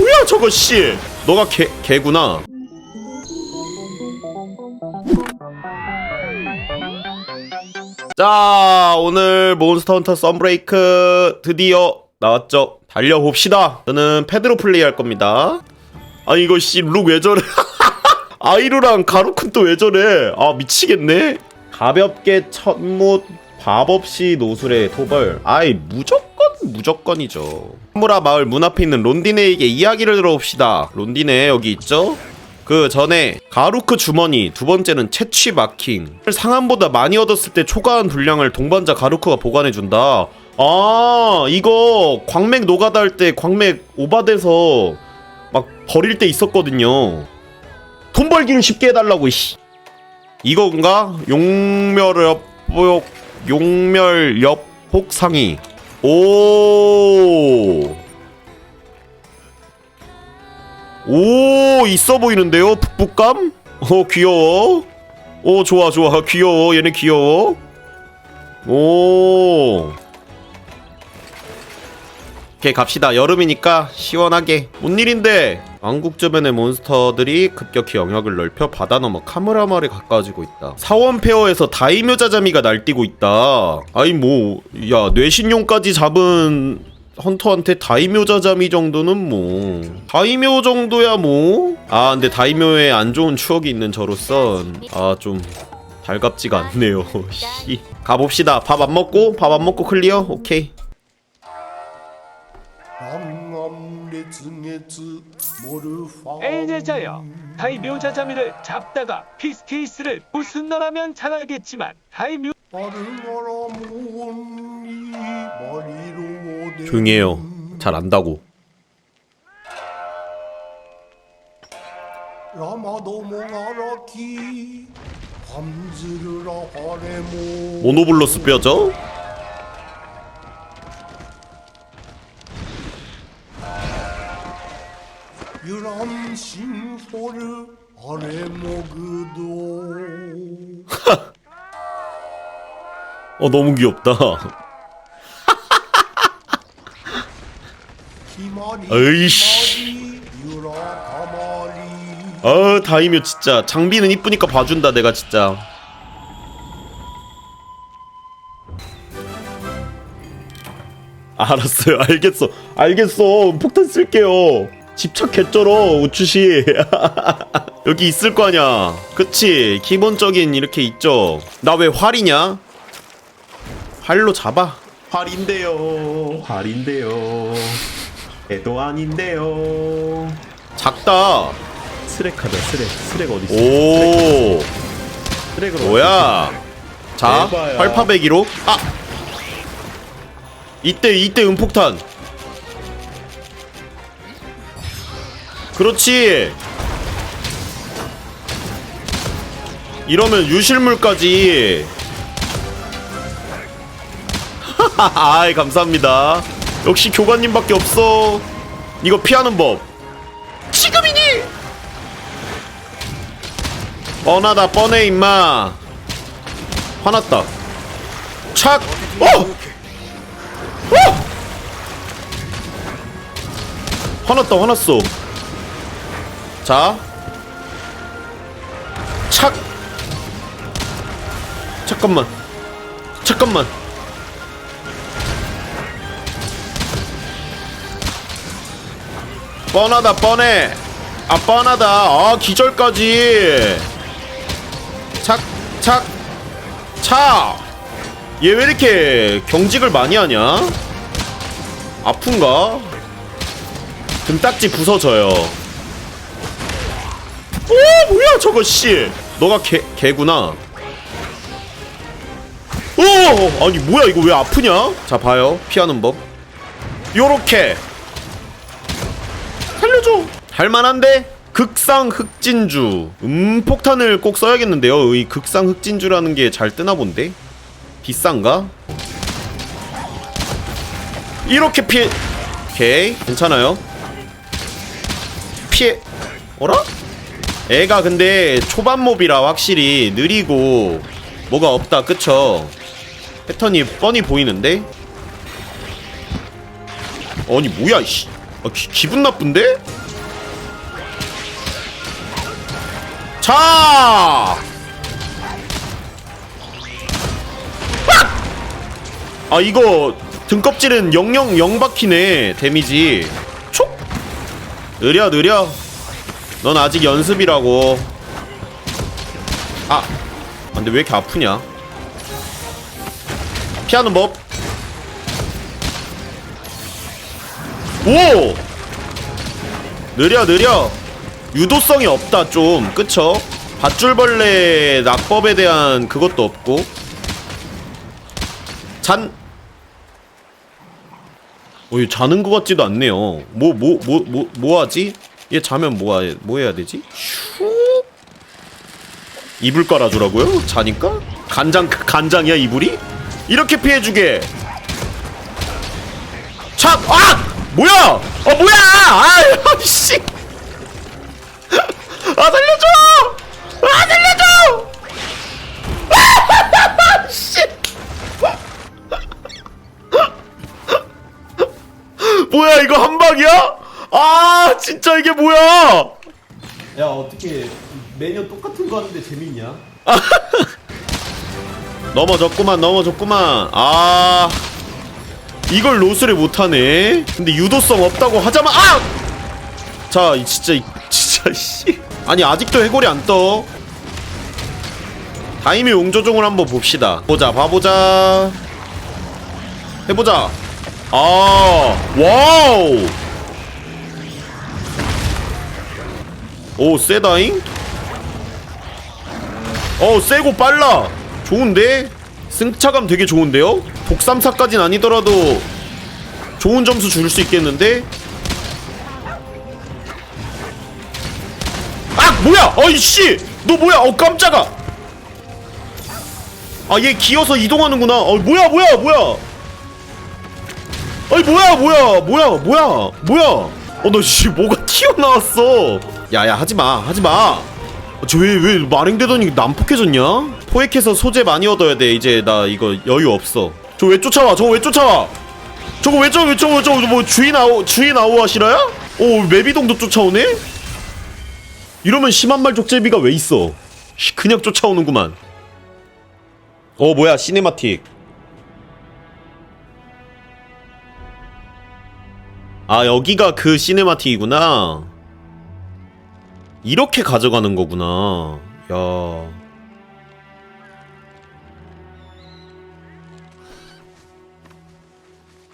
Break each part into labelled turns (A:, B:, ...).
A: 뭐야 저거 씨. 너가 개, 개구나. 자 오늘 몬스터 헌터 썬브레이크 드디어 나왔죠. 달려봅시다. 저는 패드로 플레이 할 겁니다. 아 이거 씨 룩 왜 저래? 아이루랑 가루쿤 또 왜 저래? 아 미치겠네. 가볍게 첫못 밥 없이 노술의 토벌. 아이 무조건 무조건이죠. 사무라 마을 문 앞에 있는 론디네에게 이야기를 들어봅시다. 론디네 여기 있죠? 그 전에 가루크 주머니 두 번째는 채취 마킹 상한보다 많이 얻었을 때 초과한 분량을 동반자 가루크가 보관해준다. 아 이거 광맥 노가다 할 때 광맥 오바돼서 막 버릴 때 있었거든요. 돈 벌기를 쉽게 해달라고 씨. 이건가? 용멸엽 용멸엽 혹상이 오. 오, 있어 보이는데요? 북북감? 어, 귀여워. 오, 좋아, 좋아. 귀여워. 얘네 귀여워. 오. 오케이, 갑시다. 여름이니까 시원하게. 뭔 일인데? 왕국 주변의 몬스터들이 급격히 영역을 넓혀 바다 넘어 카무라마을에 가까워지고 있다. 사원 페어에서 다이묘 자자미가 날뛰고 있다. 아이 뭐, 야 뇌신용까지 잡은 헌터한테 다이묘 자자미 정도는 뭐 다이묘 정도야 뭐. 아 근데 다이묘에 안 좋은 추억이 있는 저로선 아좀 달갑지가 않네요. 씨. 가봅시다. 밥 안 먹고 밥 안 먹고 클리어. 오케이.
B: 에이제자여 다이묘자자미를 잡다가 피스케이스를 부순너라면 잘알겠지만 다이묘
A: 조용해요. 잘 안다고. 모노블러스 뼈죠?
C: 유람 신호를 아래 먹으도
A: 어 너무 귀엽다. 으이씨. 어아 다이묘 진짜 장비는 이쁘니까 봐준다 내가 진짜. 알았어요 알겠어 알겠어 폭탄 쓸게요. 집착 개쩔어 우추씨. 여기 있을 거 아냐 그치? 기본적인 이렇게 있죠? 나 왜 활이냐? 활로 잡아. 활인데요. 활인데요. 애도 아닌데요. 작다.
D: 스렉하다 스렉 스렉 어디 있어?
A: 오.
D: 스렉은
A: 뭐야? 자
D: 대박이야.
A: 활파배기로. 아! 이때 이때 음폭탄 그렇지. 이러면 유실물까지. 아이 감사합니다. 역시 교관님밖에 없어. 이거 피하는 법. 지금이니! 뻔하다 뻔해 임마. 화났다. 착! 어! 어! 화났다 화났어 자 착! 잠깐만 잠깐만 뻔하다 뻔해 아 뻔하다 아 기절까지 착, 착, 차! 얘왜 이렇게 경직을 많이 하냐? 아픈가? 등딱지 부서져요. 오, 뭐야, 저거, 씨! 너가 개, 개구나. 오! 아니, 뭐야, 이거 왜 아프냐? 자, 봐요. 피하는 법. 요렇게! 살려줘! 할만한데? 극상 흑진주 음 폭탄을 꼭 써야겠는데요 이 극상 흑진주라는 게 잘 뜨나 본데 비싼가? 이렇게 피해 오케이 괜찮아요 피해 어라? 애가 근데 초반 몹이라 확실히 느리고 뭐가 없다 그쵸 패턴이 뻔히 보이는데 아니 뭐야 이씨 아, 기, 기분 나쁜데? 자! 아 이거 등껍질은 000 0박히네 데미지 촉! 느려 느려 넌 아직 연습이라고 아 근데 왜 이렇게 아프냐 피하는 법 오! 느려 느려 유도성이 없다 좀 그쵸? 밧줄벌레 낙법에 대한 그것도 없고 잔 어, 얘 자는 것 같지도 않네요. 뭐, 뭐, 뭐, 뭐, 뭐 하지? 얘 자면 뭐, 하, 뭐 해야 되지? 슈? 이불 깔아주라고요? 자니까? 간장, 간장이야, 이불이? 이렇게 피해주게! 참! 아! 뭐야! 아, 뭐야! 아, 씨! 아, 살려줘! 아, 살려줘! 진짜 이게 뭐야? 야 어떻게 매년 똑같은 거 하는데 재밌냐? 넘어졌구만 넘어졌구만 아 이걸 로스를 못하네 근데 유도성 없다고 하자마 아! 자 이 진짜 이- 진짜 씨 아니 아직도 해골이 안떠 다이미 용조종을 한번 봅시다 보자 봐보자 해보자 아, 와우. 오, 세다잉? 어, 세고 빨라. 좋은데? 승차감 되게 좋은데요? 독삼사까진 아니더라도 좋은 점수 줄 수 있겠는데? 아, 뭐야? 어이씨! 너 뭐야? 어, 깜짝아! 아, 얘 기어서 이동하는구나. 어, 뭐야, 뭐야, 뭐야? 아니 뭐야 뭐야 뭐야 뭐야 뭐야 어너씨 뭐가 튀어나왔어 야야 하지마 하지마. 저왜왜 마랭되더니 난폭해졌냐? 포획해서 소재 많이 얻어야 돼. 이제 나 이거 여유 없어. 저 왜 쫓아와? 저거 왜 쫓아와? 저거 왜왜 저거 저거 뭐 주인 아우 주인 아우 하시라야? 오 맵이동도 쫓아오네? 이러면 심한 말 족제비가 왜 있어? 씨, 그냥 쫓아오는구만. 어 뭐야 시네마틱. 아 여기가 그 시네마틱이구나 이렇게 가져가는 거구나. 야.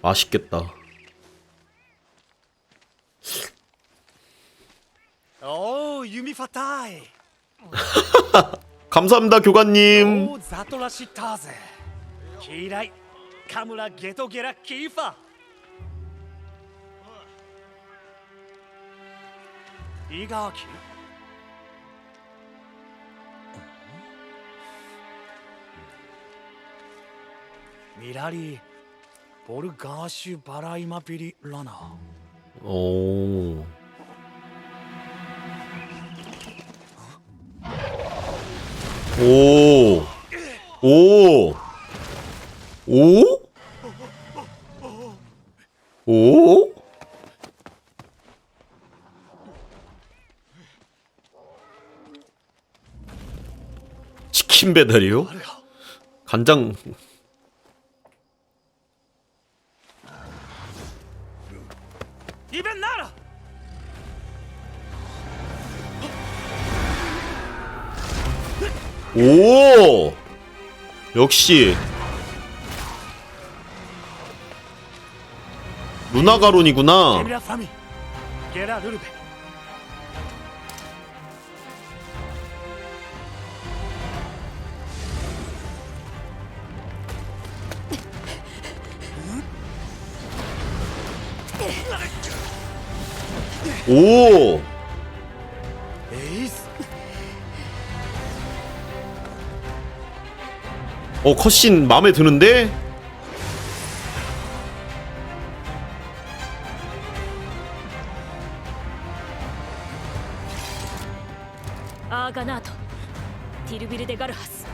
A: 맛있겠다.
E: 오, 유미 파타이.
A: 감사합니다, 교관님.
E: 자토라시타제. 기라이. 카무라 게토게라 키파. 이가키. 미라리 보르가슈 바라이마비리 라나.
A: 오. 오. 오. 오? 오? 치킨 배달이요? 간장 오! 역시 루나가론이구나 오! 어 컷신 마음에 드는데?
F: 아가나토 디르비르데 가르하스.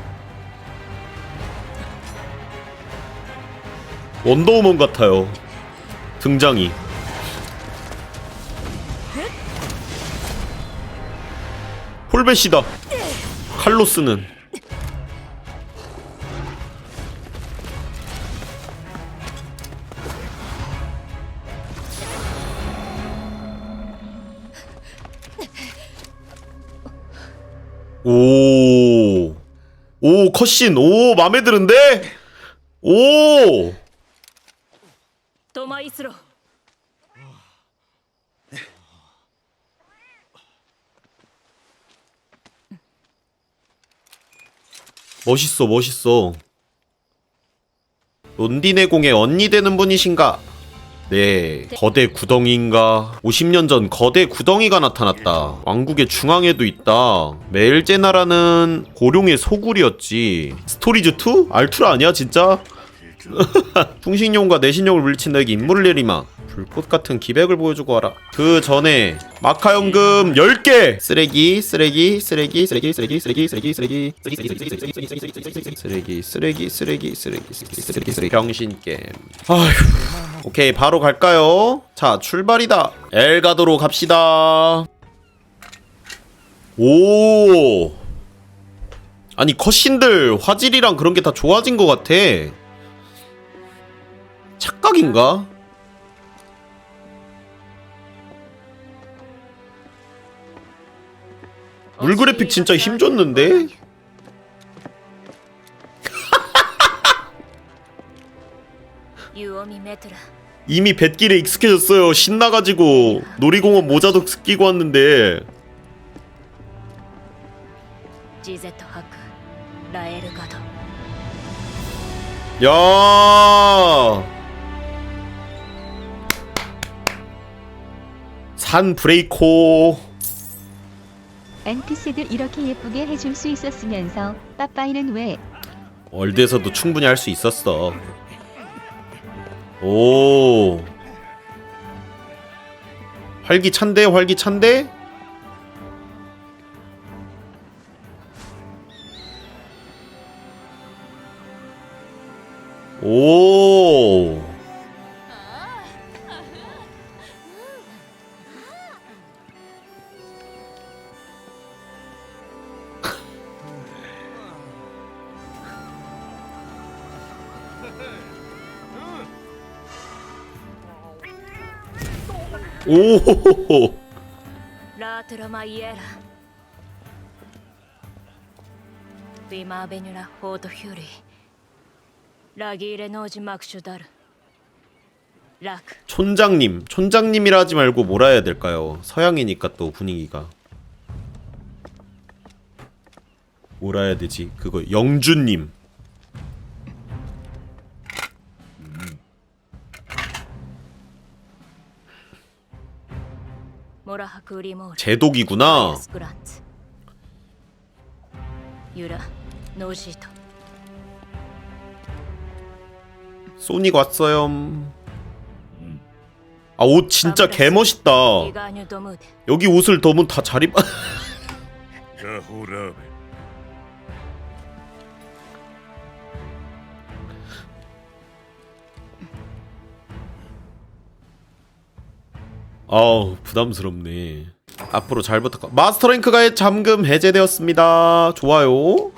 A: 원더우먼 같아요. 등장이. 폴베시다. 칼로스는. 오 컷신. 오 마음에 드는데? 오.
F: 도마이스로.
A: 멋있어 멋있어. 론디네 공의 언니 되는 분이신가? 네, 거대 구덩이인가? 50년 전 거대 구덩이가 나타났다. 왕국의 중앙에도 있다. 멜제나라는 고룡의 소굴이었지. 스토리즈 2? 알투라 아니야, 진짜? 풍신용과 내신용을 물리친 너에게 임무를 내리마. 불꽃 같은 기백을 보여주고 와라. 그 전에 마카 연금 10개! 쓰레기, 쓰레기, 쓰레기, 쓰레기, 쓰레기, 쓰레기, 쓰레기, 쓰레기, 쓰레기, 쓰레기, 쓰레기, 쓰레기, 쓰레기, 쓰레기, 쓰레기, 쓰레기, 쓰레기, 쓰레기, 병신 게임. 아휴. 오케이, 바로 갈까요? 자, 출발이다. 엘가도로 갑시다. 오. 아니, 컷신들 화질이랑 그런 게 다 좋아진 것 같아. 착각인가? 물그래픽 진짜 힘줬는데? 이미 뱃길에 익숙해졌어요. 신나가지고 놀이공원 모자도 끼고 왔는데. 야. 산 브레이코.
G: 엔티스들 이렇게 예쁘게 해줄 수 있었으면서 빠빠이는 왜
A: 월드에서도 충분히 할 수 있었어. 오. 활기찬데 활기찬데?
F: 오호호호. 라드라마이에라. 라기레노즈 막슈다르. 라크.
A: 촌장님, 촌장님이라 하지 말고 뭐라 해야 될까요? 서양이니까 또 분위기가. 뭐라 해야 되지? 그거 영주님. 제독이구나. 소닉 왔어요. 음. 아옷 진짜 개 멋있다. 여기 옷을 더면 다 잘 입. 아우 부담스럽네. 앞으로 잘 부탁 마스터 랭크가의 잠금 해제되었습니다. 좋아요